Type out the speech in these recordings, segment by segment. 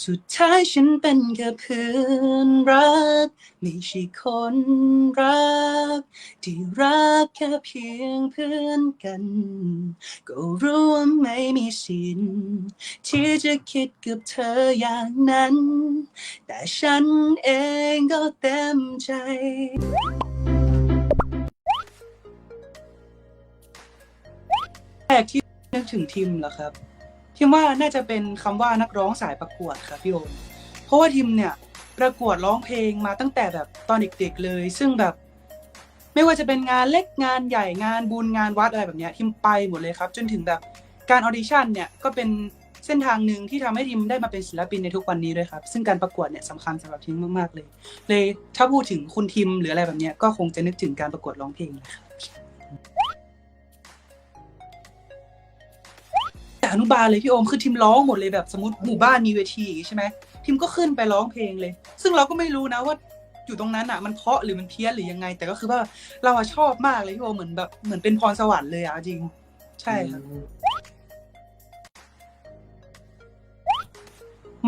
สุดท้ายฉันเป็นแค่เพื่อนรัก ไม่ใช่คนรัก ที่รักแค่เพียงเพื่อนกัน ก็รู้ว่าไม่มีสิทธิ์ที่จะคิดกับเธออย่างนั้น แต่ฉันเองก็เต็มใจแรกที่นึกถึงทีมเหรอครับ ทีมว่าน่าจะเป็นคำว่านักร้องสายประกวดครับพี่โอมเพราะว่าทีมเนี่ยประกวดร้องเพลงมาตั้งแต่แบบตอนเด็กๆเลย ซึ่งแบบไม่ว่าจะเป็นงานเล็กงานใหญ่งานบุญงานวัดอะไรแบบเนี้ยทีมไปหมดเลยครับ จนถึงแบบการออดิชั่นเนี่ยก็เป็นเส้นทางหนึ่งที่ทำให้ทีมได้มาเป็นศิลปินในทุกวันนี้ด้วยครับ ซึ่งการประกวดเนี่ยสำคัญสำหรับทีมมากๆเลย เลยถ้าพูดถึงคุณทีมหรืออะไรแบบเนี้ยก็คงจะนึกถึงการประกวดร้องเพลงเลยครับ อนุบาลเลยพี่โอมคือทีมร้องหมดเลยแบบสมมติหมู่บ้านมีเวทีใช่ไหมทีมก็ขึ้นไปร้องเพลงเลย ซึ่งเราก็ไม่รู้นะว่าอยู่ตรงนั้นอะมันเพาะหรือมันเพี้ยนหรือยังไง แต่ก็คือว่าเราชอบมากเลยพี่โอมเหมือนแบบเหมือนเป็นพรสวรรค์เลยอะจริง ใช่ครับ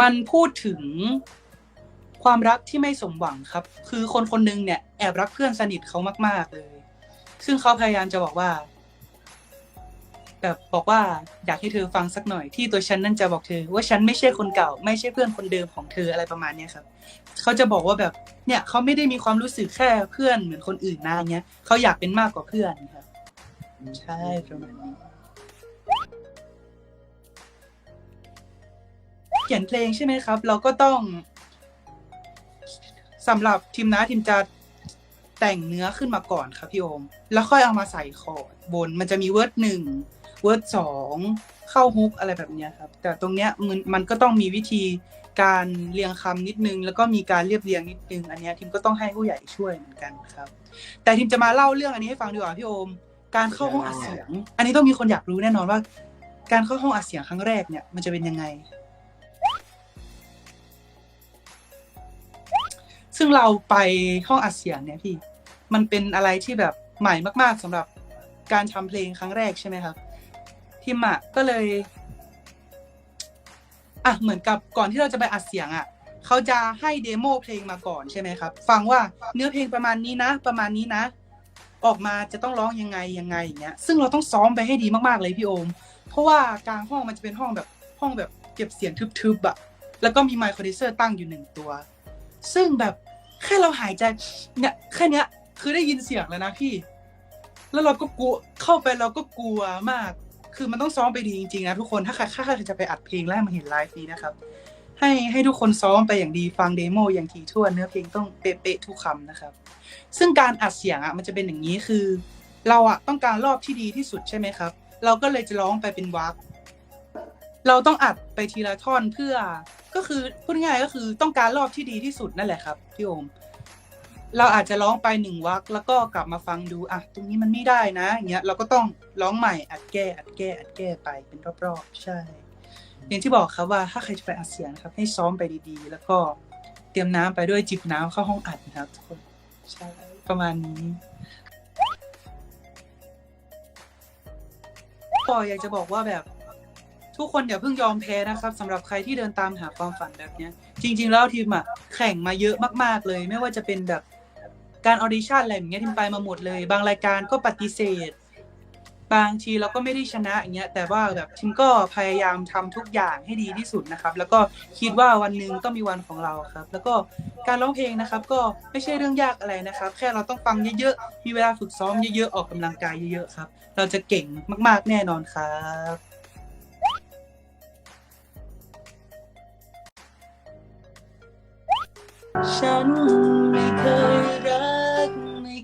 มันพูดถึงความรักที่ไม่สมหวังครับ คือคนคนหนึงเนี่ยแอบรักเพื่อนสนิทเขามาก ๆ เลย ซึ่งเขาพยายามจะบอกว่า แบบบอกว่าอยากให้เธอฟังสักหน่อยที่ตัวฉันนั่นจะบอกเธอ ว่าฉันไม่ใช่คนเก่า ไม่ใช่เพื่อนคนเดิมของเธออะไรประมาณเนี้ยครับเขาจะบอกว่าแบบเนี่ยเขาไม่ได้มีความรู้สึกแค่เพื่อนเหมือนคนอื่นนะเนี้ยเขาอยากเป็นมากกว่าเพื่อนครับใช่ประมาณนี้เขียนเพลงใช่ไหมครับ เราก็ต้องสำหรับทีมนะทีมจะแต่งเนื้อขึ้นมาก่อนครับพี่โอม แล้วค่อยเอามาใส่คอร์ดบน มันจะมีเวิร์ดหนึ่ง เวิร์ดสองเข้าฮุกอะไรแบบเนี้ยครับ แต่ตรงเนี้ยมันมันก็ต้องมีวิธีการเรียงคำนิดนึง แล้วก็มีการเรียบเรียงนิดนึง อันเนี้ยทีมก็ต้องให้ผู้ใหญ่ช่วยเหมือนกันครับ แต่ทีมจะมาเล่าเรื่องอันนี้ให้ฟังดีกว่าพี่โอม การเข้าห้องอัดเสียง อันนี้ต้องมีคนอยากรู้แน่นอนว่า การเข้าห้องอัดเสียงครั้งแรกเนี่ยมันจะเป็นยังไง ซึ่งเราไปห้องอัดเสียงเนี่ยพี่ มันเป็นอะไรที่แบบใหม่มาก ๆสำหรับการทำเพลงครั้งแรกใช่ไหมครับ ทีมอะก็เลยอะเหมือนกับก่อนที่เราจะไปอัดเสียงอะเขาจะให้เดโมเพลงมาก่อนใช่ไหมครับ ฟังว่าเนื้อเพลงประมาณนี้นะ ประมาณนี้นะ ออกมาจะต้องร้องยังไงยังไงอย่างเงี้ย ซึ่งเราต้องซ้อมไปให้ดีมากๆเลยพี่โอม เพราะว่ากลางห้องมันจะเป็นห้องแบบห้องแบบเก็บเสียงทึบๆอะแล้วก็มีไมโครดิเซอร์ตั้งอยู่หนึ่งตัว ซึ่งแบบแค่เราหายใจเนี่ยแค่เนี้ยคือได้ยินเสียงแล้วนะพี่ แล้วเราก็กลัวเข้าไปเราก็กลัวมาก คือมันต้องซ้อมไปดีจริงๆนะทุกคนถ้าใครถ้าใครจะไปอัดเพลงแล้วมาเห็นไลฟ์นี้นะครับ ให้ให้ทุกคนซ้อมไปอย่างดีฟังเดโมอย่างถี่ถ้วนเนื้อเพลงต้องเป๊ะๆทุกคำนะครับ ซึ่งการอัดเสียงอะมันจะเป็นอย่างนี้คือ เราอะต้องการรอบที่ดีที่สุดใช่ไหมครับ เราก็เลยจะร้องไปเป็นวรรคเราต้องอัดไปทีละท่อนเพื่อก็คือพูดง่ายก็คือต้องการรอบที่ดีที่สุดนั่นแหละครับพี่โอม เราอาจจะร้องไปหนึ่งวรรคแล้วก็กลับมาฟังดูอะตรงนี้มันไม่ได้นะอย่างเงี้ยเราก็ต้องร้องใหม่อัดแก้อัดแก้อัดแก้ไปเป็นรอบๆใช่อย่างที่บอกครับว่าถ้าใครจะไปอัดเสียงนะครับ ให้ซ้อมไปดีๆ แล้วก็เตรียมน้ำไปด้วยจิบน้ำเข้าห้องอัดนะครับทุกคนใช่ประมาณนี้ก็อยากจะบอกว่าแบบทุกคนอย่าเพิ่งยอมแพ้นะครับสำหรับใครที่เดินตามหาความฝันแบบเนี้ย จริง ๆ แล้วทีมอะแข่งมาเยอะมาก ๆเลย ไม่ว่าจะเป็นแบบ การออดิชั่นอะไรอย่างเงี้ยทีมไปมาหมดเลย บางรายการก็ปฏิเสธ บางทีเราก็ไม่ได้ชนะอย่างเงี้ยแต่ว่าแบบทีมก็พยายามทำทุกอย่างให้ดีที่สุดนะครับ แล้วก็คิดว่าวันหนึ่งต้องมีวันของเราครับ แล้วก็การร้องเพลงนะครับ ก็ไม่ใช่เรื่องยากอะไรนะครับ แค่เราต้องฟังเยอะๆมีเวลาฝึกซ้อมเยอะๆออกกำลังกายเยอะๆครับ เราจะเก่งมากๆแน่นอนครับฉัน